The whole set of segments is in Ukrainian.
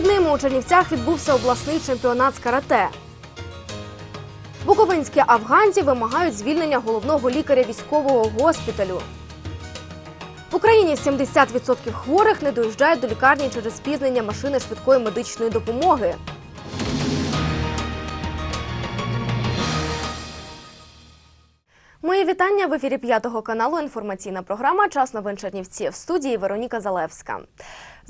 Вихідними у Чернівцях відбувся обласний чемпіонат з карате. Буковинські афганці вимагають звільнення головного лікаря військового госпіталю. В Україні 70% хворих не доїжджають до лікарні через спізнення машини швидкої медичної допомоги. Мої вітання в ефірі п'ятого каналу. Інформаційна програма Час новин Чернівці в студії Вероніка Залевська.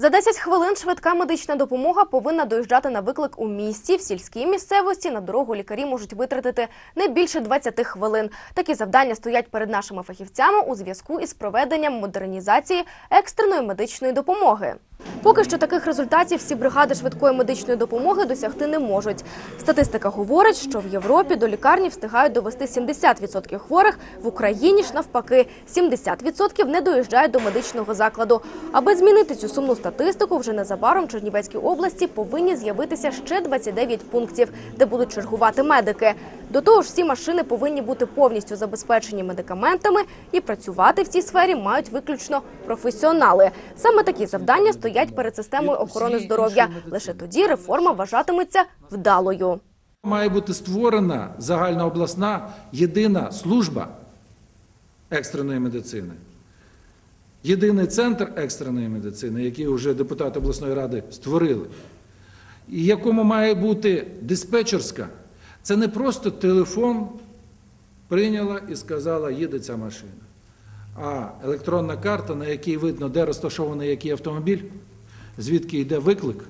За 10 хвилин швидка медична допомога повинна доїжджати на виклик у місті. В сільській місцевості на дорогу лікарі можуть витратити не більше 20 хвилин. Такі завдання стоять перед нашими фахівцями у зв'язку із проведенням модернізації екстреної медичної допомоги. Поки що таких результатів всі бригади швидкої медичної допомоги досягти не можуть. Статистика говорить, що в Європі до лікарні встигають довести 70% хворих, в Україні ж навпаки 70% не доїжджають до медичного закладу. Аби змінити цю сумну статистику, вже незабаром в Чернівецькій області повинні з'явитися ще 29 пунктів, де будуть чергувати медики. До того ж, всі машини повинні бути повністю забезпечені медикаментами і працювати в цій сфері мають виключно професіонали. Саме такі завдання стоять перед системою охорони здоров'я. Лише тоді реформа вважатиметься вдалою. Має бути створена загальнообласна єдина служба екстреної медицини. Єдиний центр екстреної медицини, який вже депутати обласної ради створили, і якому має бути диспетчерська. Це не просто телефон прийняла і сказала, їде ця машина. А електронна карта, на якій видно, де розташований який автомобіль, звідки йде виклик,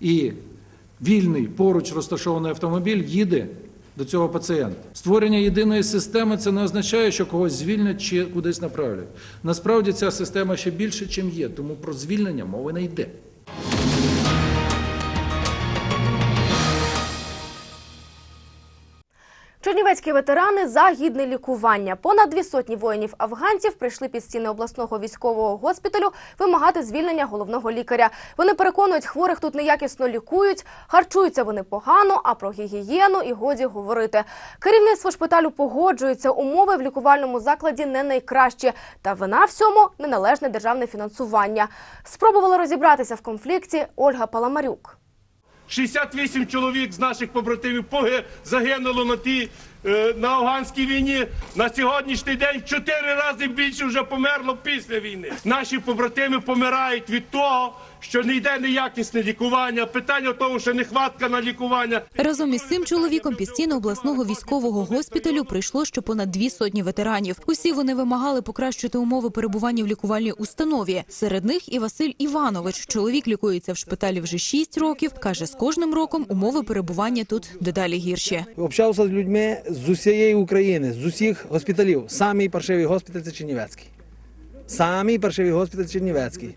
і вільний поруч розташований автомобіль їде до цього пацієнта. Створення єдиної системи це не означає, що когось звільнять чи кудись направлять. Насправді ця система ще більше, ніж є, тому про звільнення мови не йде. Чернівецькі ветерани за гідне лікування. Понад дві сотні воїнів афганців прийшли під стіни обласного військового госпіталю вимагати звільнення головного лікаря. Вони переконують, хворих тут неякісно лікують, харчуються вони погано, а про гігієну і годі говорити. Керівництво шпиталю погоджується, умови в лікувальному закладі не найкращі. Та вина всьому неналежне державне фінансування. Спробувала розібратися в конфлікті Ольга Паламарюк. 68 чоловік з наших побратимів загинуло на тій на афганській війні. На сьогоднішній день чотири рази більше вже померло після війни. Наші побратими помирають від того, що не йде неякісне лікування. Питання в тому, що нехватка на лікування. Разом із цим чоловіком під стіни обласного військового госпіталю прийшло ще понад дві сотні ветеранів. Усі вони вимагали покращити умови перебування в лікувальній установі. Серед них і Василь Іванович. Чоловік лікується в шпиталі вже шість років. каже, з кожним роком умови перебування тут дедалі гірші. Общався з людьми з усієї України, з усіх госпіталів. Самий паршивий госпіталь це Чернівецький. Самий паршивий госпіталь Чернівецький.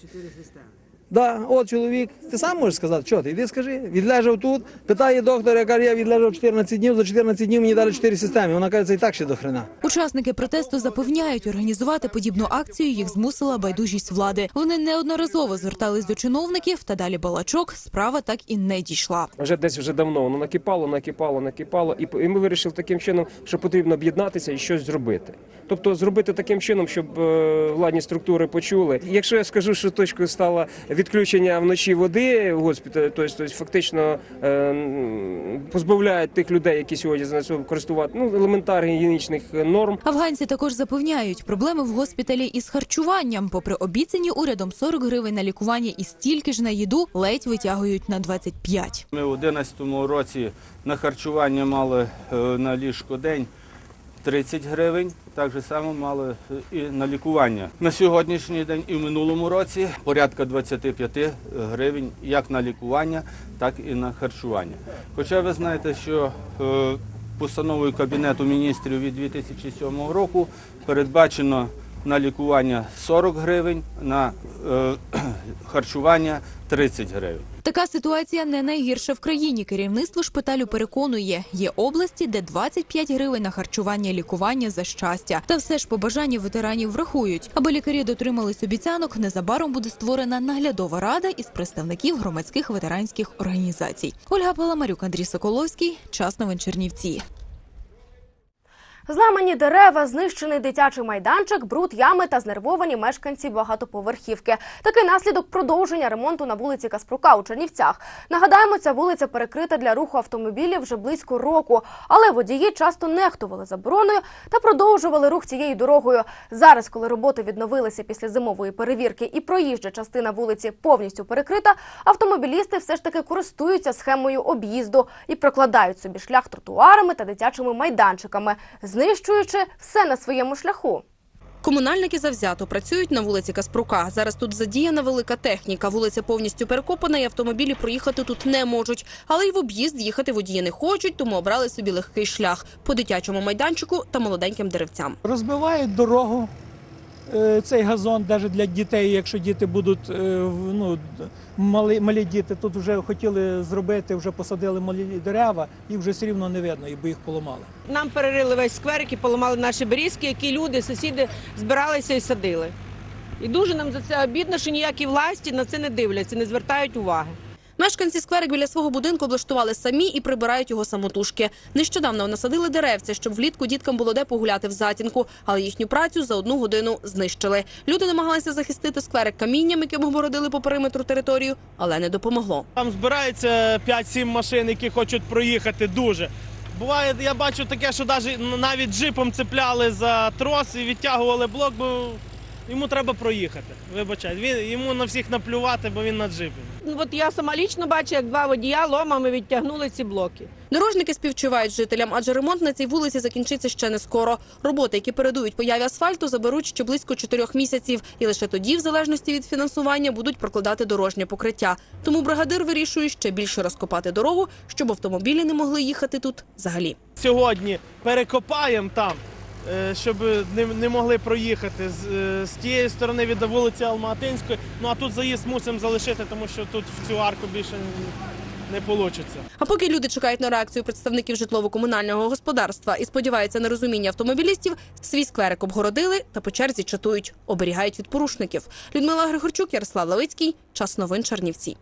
Да, от чоловік, ти сам можеш сказати, що ти, іди скажи, відлежав тут, питає доктора, яка я відлежав 14 днів, за 14 днів мені дали 4 системи. Вона каже, це і так ще до хрена. Учасники протесту запевняють, організувати подібну акцію їх змусила байдужість влади. Вони неодноразово звертались до чиновників, та далі балачок справа так і не дійшла. Вже десь вже давно воно накипало, накипало, накипало, і, і ми вирішили таким чином, що потрібно об'єднатися і щось зробити. Тобто зробити таким чином, щоб е, владні структури почули. Якщо я скажу, що точкою стало відключення вночі води в госпіталі, тобто, тобто фактично е, позбавляють тих людей, які сьогодні за цього користувати ну елементарних гігієнічних норм. Афганці також запевняють, проблеми в госпіталі із харчуванням. Попри обіцяні урядом 40 гривень на лікування і стільки ж на їду, ледь витягують на 25. Ми у 2011 році на харчування мали е, на ліжко день 30 гривень, так же само мали і на лікування. На сьогоднішній день і в минулому році порядка 25 гривень як на лікування, так і на харчування. Хоча ви знаєте, що е, постановою Кабінету міністрів від 2007 року передбачено на лікування 40 гривень, на е, харчування 30 гривень. Така ситуація не найгірша в країні. Керівництво шпиталю переконує, є області, де 25 гривень на харчування лікування за щастя. Та все ж побажання ветеранів врахують. Аби лікарі дотримались обіцянок, незабаром буде створена наглядова рада із представників громадських ветеранських організацій. Ольга Паламарюк, Андрій Соколовський. Час новин Чернівці. Зламані дерева, знищений дитячий майданчик, бруд ями та знервовані мешканці багатоповерхівки. Такий наслідок продовження ремонту на вулиці Каспрука у Чернівцях. Нагадаємо, ця вулиця перекрита для руху автомобілів вже близько року, але водії часто нехтували забороною та продовжували рух цією дорогою. Зараз, коли роботи відновилися після зимової перевірки і проїжджа частина вулиці повністю перекрита, автомобілісти все ж таки користуються схемою об'їзду і прокладають собі шлях тротуарами та дитячими майданчиками, знищуючи все на своєму шляху. Комунальники завзято працюють на вулиці Каспрука. Зараз тут задіяна велика техніка. Вулиця повністю перекопана, і автомобілі проїхати тут не можуть. Але й в об'їзд їхати водії не хочуть, тому обрали собі легкий шлях по дитячому майданчику та молоденьким деревцям. Розбивають дорогу, е, цей газон, навіть для дітей, якщо діти будуть, е, в- ну, малі, малі діти, тут вже хотіли зробити, вже посадили малі дерева, і вже все рівно не видно, бо їх поламали. Нам перерили весь скверик і поламали наші берізки, які люди, сусіди збиралися і садили. І дуже нам за це обідно, що ніякі власті на це не дивляться, не звертають уваги. Мешканці скверик біля свого будинку облаштували самі і прибирають його самотужки. Нещодавно насадили деревця, щоб влітку діткам було де погуляти в затінку, але їхню працю за одну годину знищили. Люди намагалися захистити скверик камінням, яким обгородили по периметру територію, але не допомогло. Там збирається 5-7 машин, які хочуть проїхати дуже. Буває, я бачу таке, що навіть, навіть джипом цепляли за трос і відтягували блок, бо йому треба проїхати. Вибачайте, він йому на всіх наплювати, бо він на джипі. Ну, От я сама лічно бачу, як два водія ломами відтягнули ці блоки. Дорожники співчувають жителям, адже ремонт на цій вулиці закінчиться ще не скоро. Роботи, які передують появі асфальту, заберуть ще близько чотирьох місяців, і лише тоді, в залежності від фінансування, будуть прокладати дорожнє покриття. Тому бригадир вирішує ще більше розкопати дорогу, щоб автомобілі не могли їхати тут взагалі. Сьогодні перекопаємо там, щоб не, не могли проїхати з, е, з тієї сторони від вулиці Алматинської. Ну а тут заїзд мусимо залишити, тому що тут в цю арку більше не вийде. А поки люди чекають на реакцію представників житлово-комунального господарства і сподіваються на розуміння автомобілістів, свій скверик обгородили та по черзі чатують, оберігають від порушників. Людмила Григорчук, Ярослав Лавицький. Час новин Чернівці.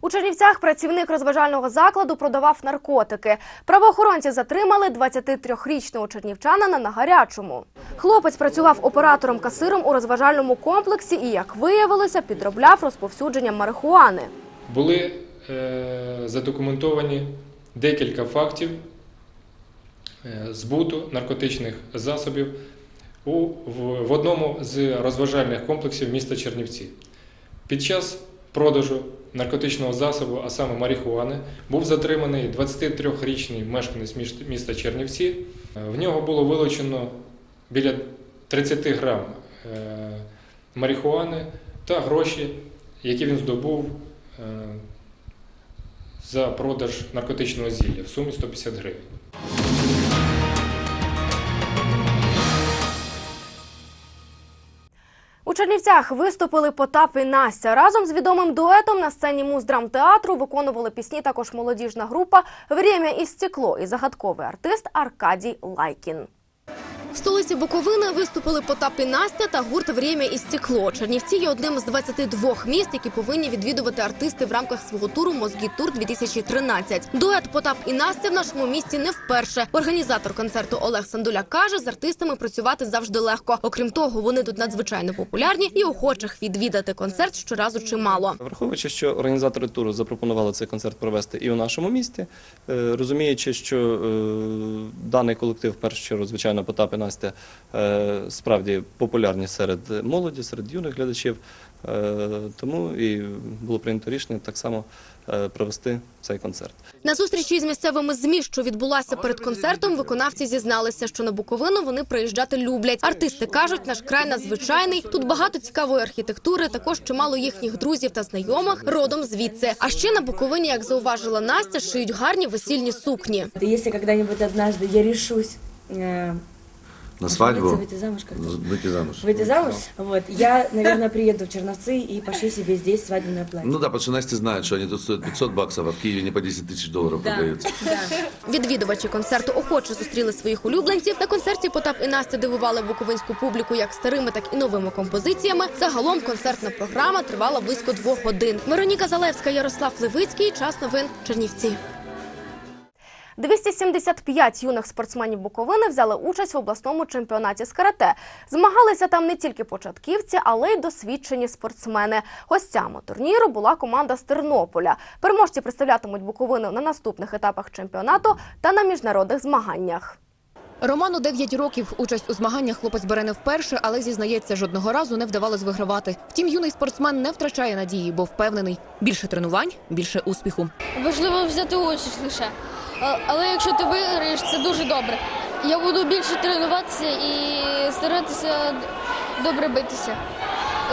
У Чернівцях працівник розважального закладу продавав наркотики. Правоохоронці затримали 23-річного чернівчанина на гарячому. Хлопець працював оператором-касиром у розважальному комплексі і, як виявилося, підробляв розповсюдженням марихуани. Були е, задокументовані декілька фактів е, збуту наркотичних засобів у, в одному з розважальних комплексів міста Чернівці. Під час продажу наркотичного засобу, а саме марихуани, був затриманий 23-річний мешканець міста Чернівці. Е, В нього було вилучено біля 30 грам е, марихуани та гроші, які він здобув е, за продаж наркотичного зілля в сумі 150 гривень. Чернівцях виступили Потап і Настя. Разом з відомим дуетом на сцені муздрамтеатру виконували пісні також молодіжна група «Время і стекло» і загадковий артист Аркадій Лайкін. В столиці Буковини виступили Потап і Настя та гурт «Время і стекло». Чернівці є одним з 22 міст, які повинні відвідувати артисти в рамках свого туру «Мозгі Тур 2013». Дует Потап і Настя в нашому місті не вперше. Організатор концерту Олег Сандуляк каже, з артистами працювати завжди легко. Окрім того, вони тут надзвичайно популярні і охочих відвідати концерт щоразу чимало. Враховуючи, що організатори туру запропонували цей концерт провести і у нашому місті, е, розуміючи, що е, даний колектив, першу чергу, звичайно, Потап і Настя, е, справді популярні серед молоді, серед юних глядачів, е, тому і було прийнято рішення так само е, провести цей концерт. На зустрічі з місцевими змі, що відбулася перед концертом, виконавці зізналися, що на Буковину вони приїжджати люблять. Артисти кажуть, наш край надзвичайний. Тут багато цікавої архітектури. Також чимало їхніх друзів та знайомих родом звідси. А ще на Буковині, як зауважила Настя, шиють гарні весільні сукні. Если когда-нибудь однажды я решусь э, На свадьбу? выйти замуж, как Выйти замуж. выйти замуж, вот, я, наверное, приеду в Черновцы и пошью себе здесь свадебное платье. Ну да, потому что Настя знает, что они тут стоят 500 баксов, а в Киеве не по 10 тысяч долларов Да, продаются. да. Відвідувачі концерту охоче зустріли своїх улюбленців. На концерті Потап і Настя дивували буковинську публіку як старими, так і новими композиціями. Загалом концертна програма тривала близько двох годин. Вероніка Залевська, Ярослав Левицький. Час новин Чернівці. 275 юних спортсменів Буковини взяли участь в обласному чемпіонаті з карате. Змагалися там не тільки початківці, але й досвідчені спортсмени. Гостями турніру була команда з Тернополя. Переможці представлятимуть Буковину на наступних етапах чемпіонату та на міжнародних змаганнях. Роману 9 років. Участь у змаганнях хлопець бере не вперше, але зізнається, жодного разу не вдавалось вигравати. Втім, юний спортсмен не втрачає надії, бо впевнений – більше тренувань, більше успіху. Важливо взяти участь лише. Але якщо ти виграєш, це дуже добре. Я буду більше тренуватися і старатися добре битися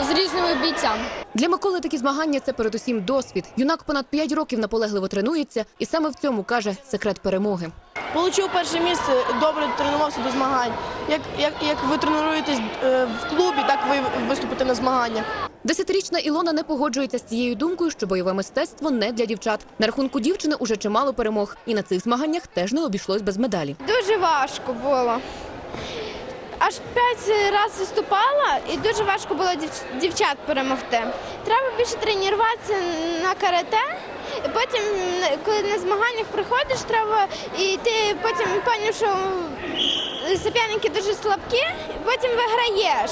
з різними бійцями. Для Миколи такі змагання – це передусім досвід. Юнак понад 5 років наполегливо тренується, і саме в цьому, каже, секрет перемоги. Получив перше місце, добре тренувався до змагань. Як, як, як ви тренуєтесь е, в клубі, так ви виступите на змаганнях. Десятирічна Ілона не погоджується з цією думкою, що бойове мистецтво не для дівчат. На рахунку дівчини уже чимало перемог. І на цих змаганнях теж не обійшлось без медалі. Дуже важко було. Аж п'ять разів виступала, і дуже важко було дівчат перемогти. Треба більше тренуватися на карате. І потім, коли на змаганнях приходиш, треба і ти потім зрозумів, що суперники дуже слабкі, і потім виграєш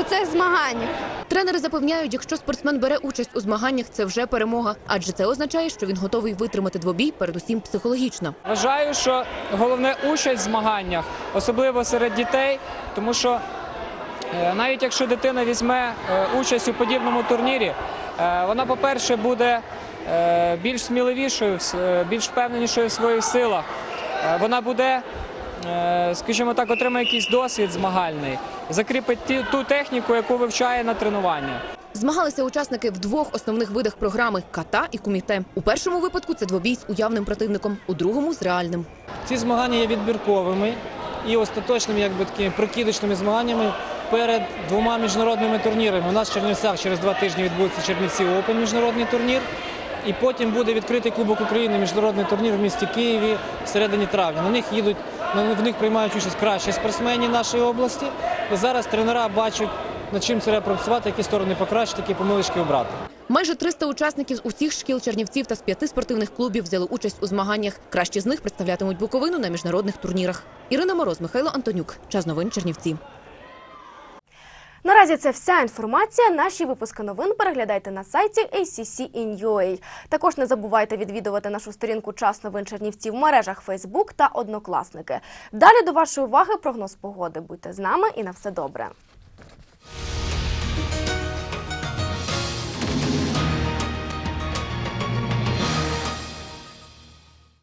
у цих змаганнях. Тренери запевняють, якщо спортсмен бере участь у змаганнях, це вже перемога, адже це означає, що він готовий витримати двобій, передусім психологічно. Вважаю, що головне участь в змаганнях, особливо серед дітей, тому що е, навіть якщо дитина візьме е, участь у подібному турнірі, е, вона, по-перше, буде більш сміливішою, більш впевненішою в своїх силах. Вона буде, скажімо так, отримає якийсь досвід змагальний, закріпить ті- ту техніку, яку вивчає на тренуваннях. Змагалися учасники в двох основних видах програми ката і куміте. У першому випадку це двобій з уявним противником, у другому з реальним. Ці змагання є відбірковими і остаточними, якби такими прокидочними змаганнями перед двома міжнародними турнірами. У нас в Чернівцях через два тижні відбудеться Чернівці Опен міжнародний турнір. І потім буде відкритий Кубок України, міжнародний турнір в місті Києві в середині травня. На них їдуть, в них приймають участь кращі спортсмени нашої області. І зараз тренера бачать, над чим треба працювати, які сторони покращити, які помилочки обрати. Майже 300 учасників з усіх шкіл Чернівців та з п'яти спортивних клубів взяли участь у змаганнях. Кращі з них представлятимуть Буковину на міжнародних турнірах. Ірина Мороз, Михайло Антонюк. Час новин Чернівці. Наразі це вся інформація. Наші випуски новин переглядайте на сайті ACC.in.ua. Також не забувайте відвідувати нашу сторінку Час новин Чернівці в мережах Facebook та Однокласники. Далі до вашої уваги прогноз погоди. Будьте з нами і на все добре.